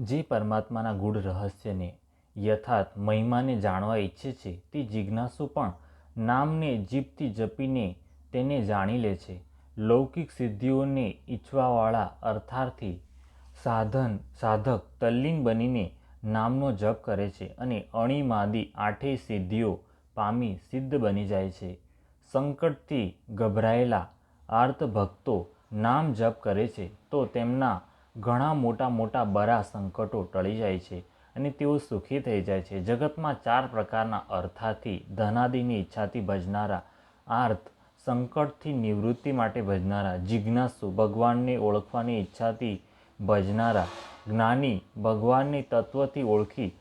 જે પરમાત્માના ગૂઢ રહસ્યને યથાર્થ મહિમાને જાણવા ઈચ્છે છે, તે જિજ્ઞાસુ પણ નામને જીભથી જપીને તેને જાણી લે છે. લૌકિક સિદ્ધિઓને ઈચ્છવાવાળા અર્થાર્થી સાધન, સાધક તલ્લીન બનીને નામનો જપ કરે છે અને અણીમાદી આઠેય સિદ્ધિઓ પામી સિદ્ધ બની જાય છે. સંકટથી ગભરાયેલા આર્ત ભક્તો નામ જપ કરે છે, તો તેમના ઘણા મોટા મોટા બરા સંકટો ટળી જાય છે અને તેઓ સુખી થઈ જાય છે. જગતમાં ચાર પ્રકારના અર્થાથી ધનાદિની ઈચ્છાથી ભજનારા, આર્થ સંકટથી નિવૃત્તિ માટે ભજનારા, જિજ્ઞાસુ ભગવાનને ઓળખવાની ઈચ્છાથી ભજનારા, જ્ઞાની ભગવાનની તત્વથી ઓળખી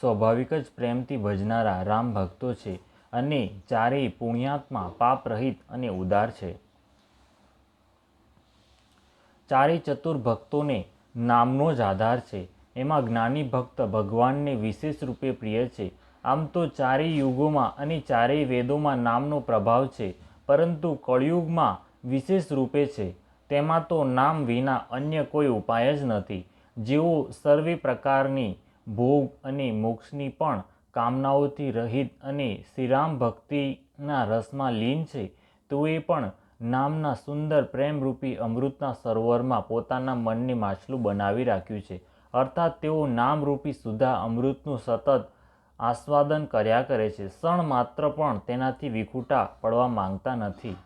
સ્વાભાવિક જ પ્રેમથી ભજનારા રામ ભક્તો છે અને ચારેય પુણ્યાત્મા પાપ રહિત અને ઉદાર છે. ચારેય ચતુર ભક્તોને નામનો જ આધાર છે. એમાં જ્ઞાની ભક્ત ભગવાનને વિશેષ રૂપે પ્રિય છે. આમ તો ચારેય યુગોમાં અને ચારેય વેદોમાં નામનો પ્રભાવ છે, પરંતુ કળિયુગમાં વિશેષ રૂપે છે. તેમાં તો નામ વિના અન્ય કોઈ ઉપાય જ નથી. જેઓ સર્વે પ્રકારની ભોગ અને મોક્ષની પણ કામનાઓથી રહિત અને શ્રીરામ ભક્તિના રસમાં લીન છે તો એ પણ નામના સુંદર પ્રેમરૂપી અમૃતના સરોવરમાં પોતાના મનને માછલું બનાવી રાખ્યું છે. અર્થાત તેઓ નામરૂપી સુધા અમૃતનું સતત આસ્વાદન કર્યા કરે છે. ક્ષણ માત્ર પણ તેનાથી વિખૂટા પડવા માંગતા નથી.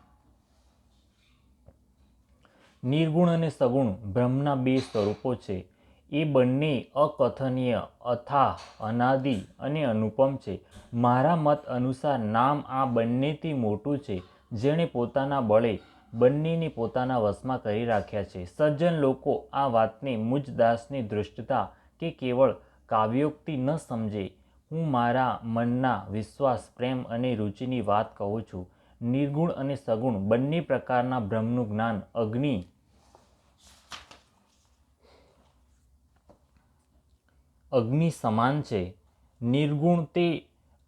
નિર્ગુણ અને સગુણ બ્રહ્મના બે સ્વરૂપો છે. એ બંને અકથનીય અથાહ અનાદિ અને અનુપમ છે. મારા મત અનુસાર નામ આ બંનેથી મોટું છે. જેણે પોતાના બળે બંનેને પોતાના વશમાં કરી રાખ્યા છે. સજ્જન લોકો આ વાતને મુજદાસની દૃષ્ટતા કે કેવળ કાવ્યોક્તિ ન સમજે. હું મારા મનના વિશ્વાસ, પ્રેમ અને રુચિની વાત કહું છું. નિર્ગુણ અને સગુણ બંને પ્રકારના બ્રહ્મનું જ્ઞાન, અગ્નિ અગ્નિ સમાન છે. નિર્ગુણ તે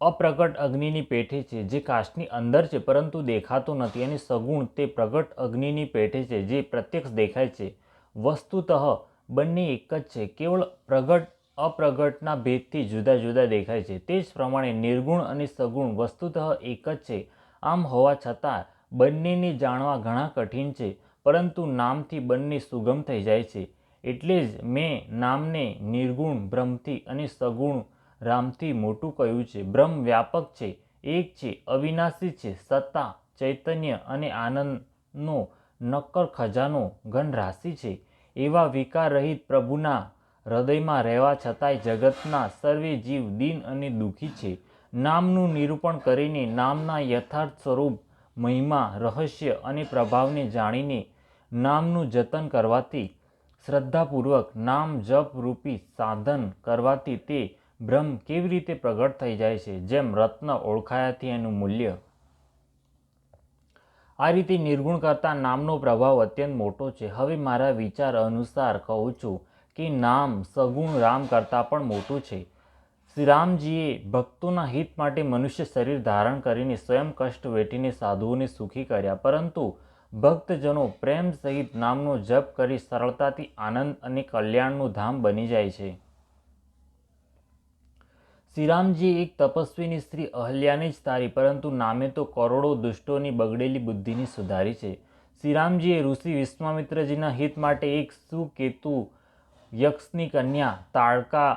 અપ્રગટ અગ્નિની પેઠે છે, જે કાચની અંદર છે, પરંતુ દેખાતો નથી અને સગુણ તે પ્રગટ અગ્નિની પેઠે છે, જે પ્રત્યક્ષ દેખાય છે. વસ્તુતઃ, બંને એક જ છે, કેવળ પ્રગટ, અપ્રગટના ભેદથી જુદા જુદા દેખાય છે. તે જ પ્રમાણે નિર્ગુણ અને સગુણ વસ્તુતઃ એક જ છે. આમ હોવા છતાં, બંનેને જાણવા ઘણા કઠિન છે, પરંતુ નામથી બંને સુગમ થઈ જાય છે. એટલે જ મેં નામને નિર્ગુણ, બ્રહ્મથી અને સગુણ રામથી મોટું કહ્યું છે? બ્રહ્મ વ્યાપક છે, એક છે, અવિનાશી છે, સત્તા, ચૈતન્ય અને આનંદનો નક્કર ખજાનો ઘન રાશિ છે. એવા વિકાર રહિત પ્રભુના હૃદયમાં રહેવા છતાંય જગતના સર્વે જીવ દિન અને દુઃખી છે. નામનું નિરૂપણ કરીને નામના યથાર્થ સ્વરૂપ મહિમા, રહસ્ય અને પ્રભાવને જાણીને નામનું જતન કરવાથી શ્રદ્ધાપૂર્વક નામ જપ રૂપી સાધન કરવાથી તે બ્રહ્મ કેવી રીતે પ્રગટ થઈ જાય છે, જેમ રત્ન ઓળખાયાથી એનું મૂલ્ય. આ રીતે નિર્ગુણ કરતાં નામનો પ્રભાવ અત્યંત મોટો છે. હવે મારા વિચાર અનુસાર કહું છું કે નામ સગુણ રામ કરતાં પણ મોટું છે. શ્રી રામજીએ ભક્તોના હિત માટે મનુષ્ય શરીર ધારણ કરીને સ્વયં કષ્ટ વેઠીને સાધુઓને સુખી કર્યા, પરંતુ ભક્તજનો પ્રેમ સહિત નામનો જપ કરી સરળતાથી આનંદ અને કલ્યાણનું ધામ બની જાય છે. શ્રીરામજી એક તપસ્વીની સ્ત્રી અહલ્યાને જ તારી, પરંતુ નામે તો કરોડો દુષ્ટોની બગડેલી બુદ્ધિની સુધારી છે. શ્રીરામજીએ ઋષિ વિશ્વામિત્રજીના હિત માટે એક સુકેતુ યક્ષની કન્યા તાડકા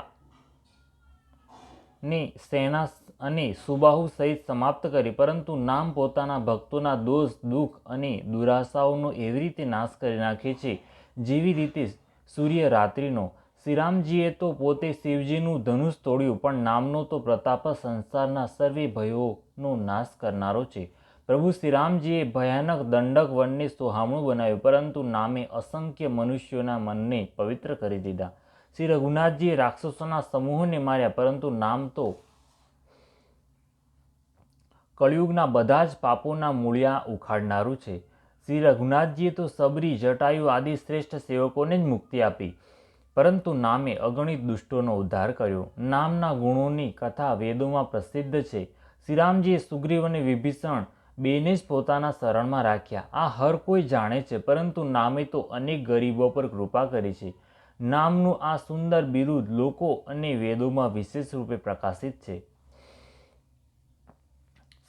ની સેના અને સુબાહુ સહિત સમાપ્ત કરી, પરંતુ નામ પોતાના ભક્તોના દોષ, દુઃખ અને દુરાશાઓનો એવી રીતે નાશ કરી નાખે છે, જેવી રીતે સૂર્ય રાત્રિનો શ્રીરામજીએ તો પોતે શિવજીનું ધનુષ તોડ્યું, પણ નામનો તો પ્રતાપ સંસારના સર્વે ભયોનો નાશ કરનારો છે. પ્રભુ શ્રીરામજીએ ભયાનક દંડક વનને સોહામણું બનાવ્યું, પરંતુ નામે અસંખ્ય મનુષ્યોના મનને પવિત્ર કરી દીધા. શ્રી રઘુનાથજીએ રાક્ષસોના સમૂહને માર્યા, પરંતુ નામ તો કળિયુગના બધા જ પાપોના મૂળિયા ઉખાડનારું છે. શ્રી રઘુનાથજીએ તો સબરી, જટાયુ આદિ શ્રેષ્ઠ સેવકોને જ મુક્તિ આપી. પરંતુ નામે અગણિત દુષ્ટોનો ઉદ્ધાર કર્યો. નામના ગુણોની કથા વેદોમાં પ્રસિદ્ધ છે. શ્રીરામજીએ સુગ્રીવ અને વિભીષણ બેને જ પોતાના શરણમાં રાખ્યા. આ હર કોઈ જાણે છે, પરંતુ નામે તો અનેક ગરીબો પર કૃપા કરી છે. નામનું આ સુંદર બિરુદ લોકો અને વેદોમાં વિશેષ રૂપે પ્રકાશિત છે.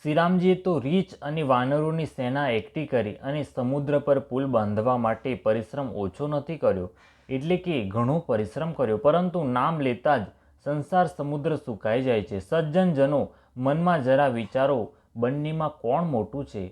શ્રીરામજીએ તો રીચ અને વાનરોની સેના એકઠી કરી અને સમુદ્ર પર પુલ બાંધવા માટે પરિશ્રમ ઓછો નથી કર્યો. એટલે કે ઘણો પરિશ્રમ કર્યો, પરંતુ નામ લેતા જ સંસાર સમુદ્ર સુકાઈ જાય છે. સજ્જનજનો મનમાં જરા વિચારો, બંનેમાં કોણ મોટું છે?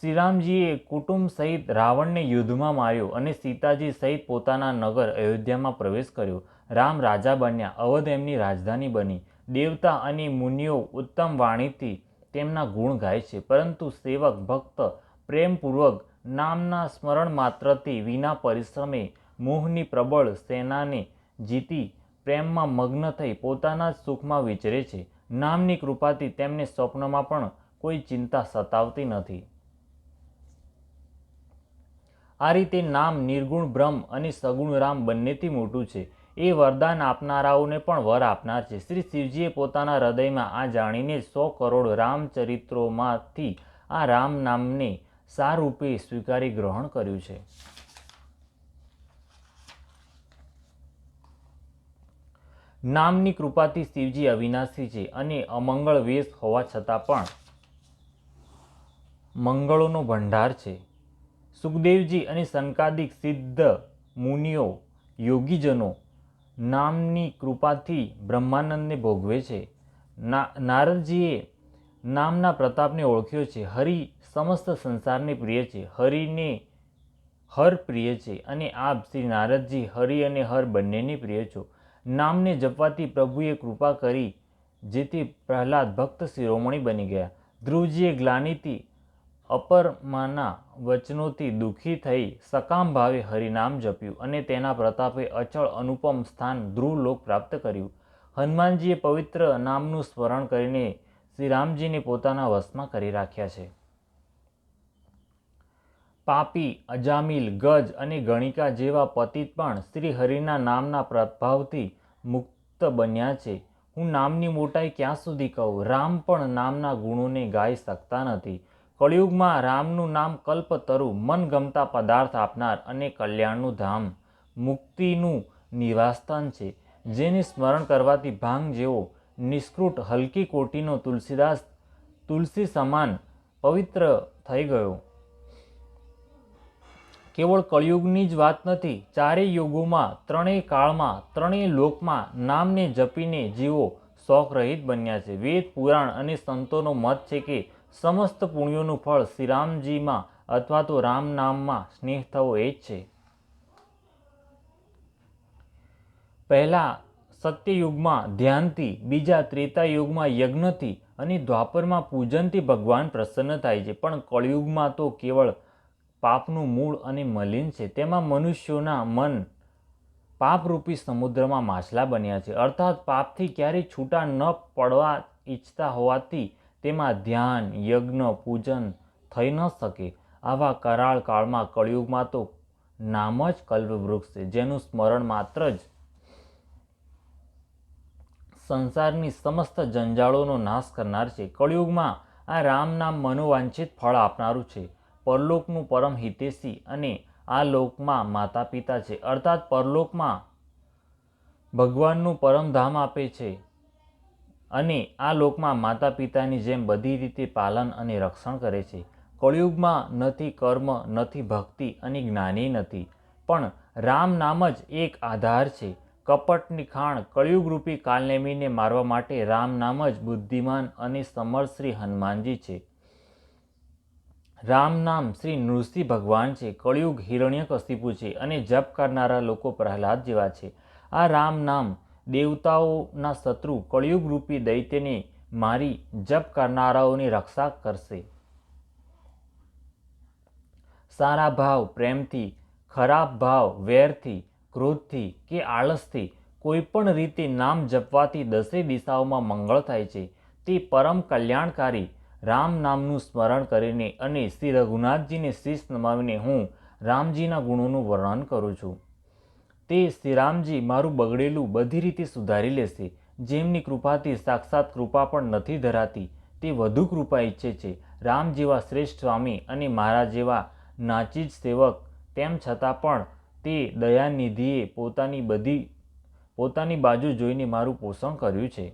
શ્રીરામજીએ કુટુંબ સહિત રાવણને યુદ્ધમાં માર્યો અને સીતાજી સહિત પોતાના નગર અયોધ્યામાં પ્રવેશ કર્યો. રામ રાજા બન્યા, અવધ એમની રાજધાની બની. દેવતા અને મુનિઓ ઉત્તમ વાણીથી તેમના ગુણ ગાય છે, પરંતુ સેવક ભક્ત પ્રેમપૂર્વક નામના સ્મરણ માત્રથી વિના પરિશ્રમે મોહની પ્રબળ સેનાને જીતી પ્રેમમાં મગ્ન થઈ પોતાના જ સુખમાં વિચરે છે. નામની કૃપાથી તેમને સ્વપ્નમાં પણ કોઈ ચિંતા સતાવતી નથી. આ રીતે નામ નિર્ગુણ બ્રહ્મ અને સગુણ રામ બંનેથી મોટું છે. એ વરદાન આપનારાઓને પણ વર આપનાર છે. શ્રી શિવજીએ પોતાના હૃદયમાં આ જાણીને સો કરોડ રામચરિત્રોમાંથી આ રામ નામને સારૂપે સ્વીકારી ગ્રહણ કર્યું છે. નામની કૃપાથી શિવજી અવિનાશી છે અને અમંગળ વેશ હોવા છતાં પણ મંગળોનો ભંડાર છે. સુખદેવજી અને સંકાદિક સિદ્ધ મુનિઓ, યોગીજનો નામની કૃપાથી બ્રહ્માનંદને ભોગવે છે. ના, નારદજીએ નામના પ્રતાપને ઓળખ્યો છે. હરિ સમસ્ત સંસારને પ્રિય છે. હરિને હર પ્રિય છે અને આપ શ્રી નારદજી, હરિ અને હર બંનેને પ્રિય છો. નામને જપવાથી પ્રભુએ કૃપા કરી, જેથી પ્રહલાદ ભક્ત શિરોમણી બની ગયા. ધ્રુવજીએ ગ્લાનીથી અપરમાના વચનોથી દુઃખી થઈ સકામ ભાવે હરિનામ જપ્યું અને તેના પ્રતાપે અચળ અનુપમ સ્થાન ધ્રુવલોક પ્રાપ્ત કર્યું. હનુમાનજીએ પવિત્ર નામનું સ્મરણ કરીને શ્રીરામજીને પોતાના વશમાં કરી રાખ્યા છે. પાપી, અજામિલ, ગજ અને ગણિકા જેવા પતિત પણ શ્રી હરિના નામના પ્રભાવથી મુક્ત બન્યા છે. હું નામની મોટાઈ ક્યાં સુધી કહું? રામ પણ નામના ગુણોને ગાઈ શકતા નથી. કળિયુગમાં રામનું નામ કલ્પતરુ, મનગમતા પદાર્થ આપનાર અને કલ્યાણનું ધામ, મુક્તિનું નિવાસસ્થાન છે. જેને સ્મરણ કરવાથી ભાંગ જેવો નિષ્કૃટ હલકી કોટીનો તુલસીદાસ તુલસી સમાન પવિત્ર થઈ ગયો. કેવળ કળિયુગની જ વાત નથી, ચારેય યુગોમાં, ત્રણેય કાળમાં, ત્રણેય લોકમાં નામને જપીને જીવો શોખરહિત બન્યા છે. વેદ, પુરાણ અને સંતોનો મત છે કે સમસ્ત પુણ્યોનું ફળ શ્રીરામજીમાં અથવા તો રામ નામમાં સ્નેહ થવો એ જ છે. પહેલા સત્યયુગમાં ધ્યાનથી, બીજા ત્રેતા યુગમાં યજ્ઞથી અને દ્વાપરમાં પૂજનથી ભગવાન પ્રસન્ન થાય છે. પણ કળિયુગમાં તો કેવળ પાપનું મૂળ અને મલિન છે. તેમાં મનુષ્યોના મન પાપરૂપી સમુદ્રમાં માછલા બન્યા છે. અર્થાત પાપથી ક્યારેય છૂટા ન પડવા ઈચ્છતા હોવાથી તેમાં ધ્યાન, યજ્ઞ, પૂજન થઈ ન શકે. આવા કરાળ કાળમાં કળિયુગમાં તો નામ જ કલ્પવૃક્ષ છે, જેનું સ્મરણ માત્ર જ સંસારની સમસ્ત જંજાળોનો નાશ કરનાર છે. કળિયુગમાં આ રામ નામ મનોવાંછિત ફળ આપનારું છે. પરલોકનું પરમ હિતેશી અને આ લોકમાં માતા પિતા છે. અર્થાત પરલોકમાં ભગવાનનું પરમધામ આપે છે અને આ લોકમાં માતા પિતાની જેમ બધી રીતે પાલન અને રક્ષણ કરે છે. કળિયુગમાં નથી કર્મ, નથી ભક્તિ અને જ્ઞાની નથી, પણ રામ નામ જ એક આધાર છે. કપટની ખાણ કળિયુગરૂપી કાલનેમીને મારવા માટે રામ નામ જ બુદ્ધિમાન અને સમર્થ શ્રી હનુમાનજી છે. રામ નામ શ્રી નૃસિંહ ભગવાન છે. કળિયુગ હિરણ્ય હિરણ્યકશિપુ છે અને જપ કરનારા લોકો પ્રહલાદ જેવા છે. આ રામ નામ દેવતાઓના શત્રુ કળિયુગ રૂપી દૈત્યને મારી જપ કરનારાઓની રક્ષા કરશે. સારા ભાવ પ્રેમથી, ખરાબ ભાવ વેરથી ક્રોધથી કે આળસથી કોઈપણ રીતે નામ જપવાથી દસે દિશાઓમાં મંગળ થાય છે, તે પરમ કલ્યાણકારી રામ નામનું સ્મરણ કરીને અને શ્રી રઘુનાથજીને શીશ નમાવીને હું રામજીના ગુણોનું વર્ણન કરું છું. તે શ્રી રામજી મારું બગડેલું બધી રીતે સુધારી લેશે, જેમની કૃપાથી સાક્ષાત કૃપા પણ નથી ધરાતી, તે વધુ કૃપા ઈચ્છે છે. રામ જેવા શ્રેષ્ઠ સ્વામી અને મારા જેવા નાચીજ સેવક, તેમ છતાં પણ તે દયાનિધિએ પોતાની બધી, પોતાની બાજુ જોઈને મારું પોષણ કર્યું છે.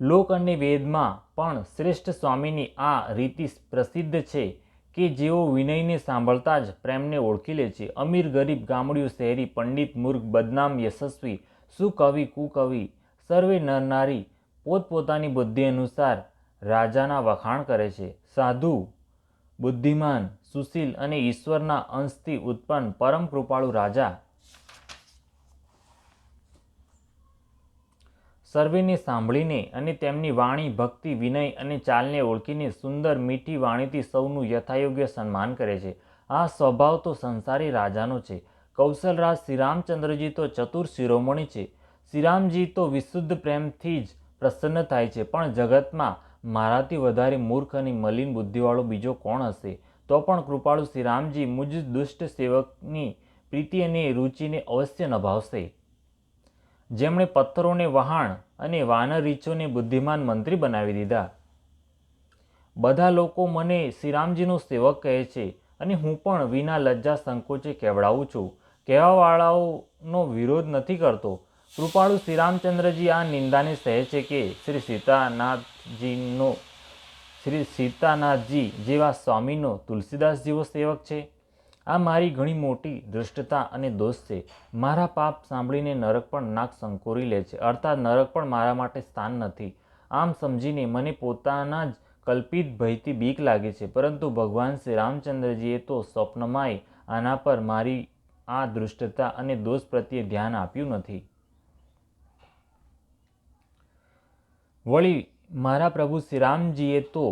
લોક અને વેદમાં પણ શ્રેષ્ઠ સ્વામીની આ રીતિ પ્રસિદ્ધ છે કે જેઓ વિનયને સાંભળતા જ પ્રેમને ઓળખી લે છે. અમીર ગરીબ ગામડિયું શહેરી પંડિત મૂર્ખ બદનામ યશસ્વી સુકવિ કુકવિ સર્વે નરનારી પોતપોતાની બુદ્ધિ અનુસાર રાજાના વખાણ કરે છે. સાધુ બુદ્ધિમાન, સુશીલ અને ઈશ્વરના અંશથી ઉત્પન્ન પરમ કૃપાળુ રાજા. સર્વેને સાંભળીને અને તેમની વાણી, ભક્તિ, વિનય અને ચાલને ઓળખીને સુંદર મીઠી વાણીથી સૌનું યથાયોગ્ય સન્માન કરે છે. આ સ્વભાવ તો સંસારી રાજાનો છે. કૌશલરાજ શ્રીરામચંદ્રજી તો ચતુર શિરોમણી છે. શ્રીરામજી તો વિશુદ્ધ પ્રેમથી જ પ્રસન્ન થાય છે, પણ જગતમાં મારાથી વધારે મૂર્ખ અને મલિન બુદ્ધિવાળો બીજો કોણ હશે? તો પણ કૃપાળુ શ્રીરામજી મુજ દુષ્ટ સેવકની પ્રીતિ અને રુચિને અવશ્ય નભાવશે. જેમણે પથ્થરોને વહાણ અને વાનર રીછોને બુદ્ધિમાન મંત્રી બનાવી દીધા. બધા લોકો મને શ્રીરામજીનો સેવક કહે છે અને હું પણ વિના લજ્જા સંકોચે કહેવડાવું છું. કહેવાવાળાઓનો વિરોધ નથી કરતો. કૃપાળુ શ્રી રામચંદ્રજી આ નિંદાને સહે છે કે શ્રી સીતાનાથજીનો, શ્રી સીતાનાથજી જેવા સ્વામીનો તુલસીદાસ જેવો સેવક છે. આ મારી ઘણી મોટી દૃષ્ટતા અને દોષ છે. મારા પાપ સાંભળીને નરક પણ નાક સંકોરી લે છે. અર્થાત નરક પણ મારા માટે સ્થાન નથી. આમ સમજીને મને પોતાના જ કલ્પિત ભયથી બીક લાગે છે. પરંતુ ભગવાન શ્રી રામચંદ્રજીએ તો સ્વપ્નમાંય આના પર મારી આ દૃષ્ટતા અને દોષ પ્રત્યે ધ્યાન આપ્યું નથી. વળી મારા પ્રભુ શ્રીરામજીએ તો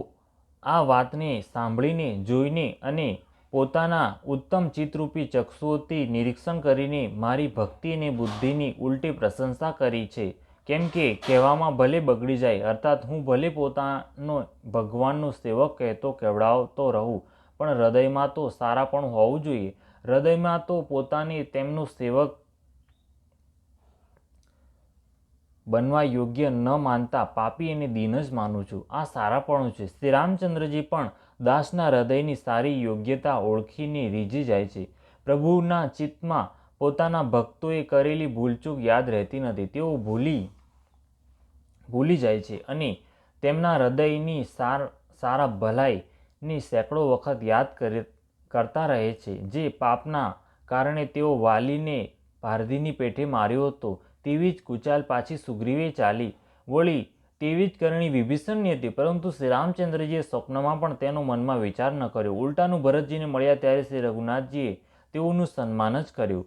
આ વાતને સાંભળીને, જોઈને અને પોતાના ઉત્તમ ચિત્તરૂપી ચક્ષુઓથી નિરીક્ષણ કરીને મારી ભક્તિ અને બુદ્ધિની ઉલટી પ્રશંસા કરી છે. કેમ કે કહેવામાં ભલે બગડી જાય, અર્થાત હું ભલે પોતાનો ભગવાનનો સેવક કહેતો, કેવડાવતો રહું, પણ હૃદયમાં તો સારા પણ હોવું જોઈએ. હૃદયમાં તો પોતાને તેમનો સેવક બનવા યોગ્ય ન માનતા પાપી અને દીન જ માનું છું. આ સારાપણું છે. શ્રી રામચંદ્રજી પણ દાસના હૃદયની સારી યોગ્યતા ઓળખીને રીઝી જાય છે. પ્રભુના ચિત્તમાં પોતાના ભક્તોએ કરેલી ભૂલચૂક યાદ રહેતી નથી. તેઓ ભૂલી ભૂલી જાય છે અને તેમના હૃદયની સાર, સારા ભલાઈની સેંકડો વખત યાદ કરે, કરતા રહે છે. જે પાપના કારણે તેઓ વાલીને ભારધીની પેઠે માર્યો હતો. તેવી જ કુચાલ પાછી સુગ્રીવે ચાલી. વળી તેવી જ કરણી વિભીષણની હતી, પરંતુ શ્રી રામચંદ્રજીએ સ્વપ્નમાં પણ તેનો મનમાં વિચાર ન કર્યો. ઉલટાનું ભરતજીને મળ્યા ત્યારે શ્રી રઘુનાથજીએ તેઓનું સન્માન જ કર્યું.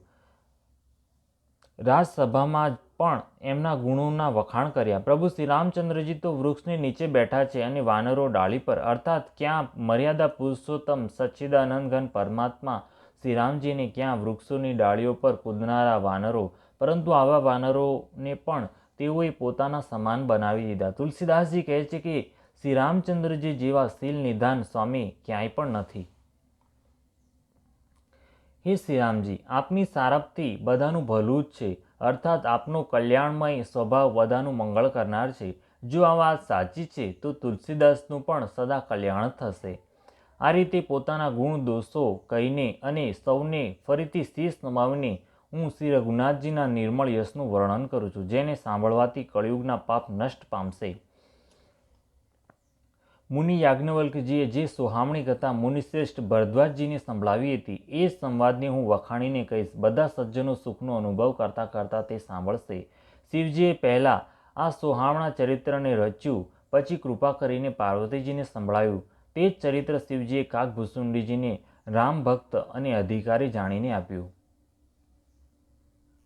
રાજસભામાં પણ એમના ગુણોના વખાણ કર્યા. પ્રભુ શ્રી રામચંદ્રજી તો વૃક્ષની નીચે બેઠા છે અને વાનરો ડાળી પર. અર્થાત, ક્યાં મર્યાદા પુરુષોત્તમ સચ્ચિદાનંદ ઘન પરમાત્મા શ્રીરામજીને ક્યાં વૃક્ષોની ડાળીઓ પર કૂદનારા વાનરો પરંતુ આવા વાનરોને પણ તેઓએ પોતાના સમાન બનાવી દીધા. તુલસીદાસજી કહે છે કે, શ્રી રામચંદ્રજી જેવા શીલ નિધાન સ્વામી ક્યાંય પણ નથી. હે શ્રીરામજી આપની સારપથી બધાનું ભલું જ છે. અર્થાત આપનો કલ્યાણમય સ્વભાવ બધાનું મંગળ કરનાર છે. જો આ વાત સાચી છે, તો તુલસીદાસનું પણ સદા કલ્યાણ થશે. આ રીતે પોતાના ગુણ દોષો કહીને અને સૌને ફરીથી શીશ નમાવીને હું શ્રી રઘુનાથજીના નિર્મળ યશનું વર્ણન કરું છું, જેને સાંભળવાથી કળિયુગના પાપ નષ્ટ પામશે. મુનિ યાજ્ઞવલ્કજીએ જે સોહામણી કથા મુનિશ્રેષ્ઠ ભરદ્વાજજીને સંભળાવી હતી, એ સંવાદને હું વખાણીને કહીશ. બધા સજ્જનો સુખનો અનુભવ કરતાં કરતાં તે સાંભળશે. શિવજીએ પહેલાં આ સોહામણા ચરિત્રને રચ્યું, પછી કૃપા કરીને પાર્વતીજીને સંભળાયું. તે જ ચરિત્ર શિવજીએ કાકભૂસુંડીજીને રામ ભક્ત અને અધિકારી જાણીને આપ્યું.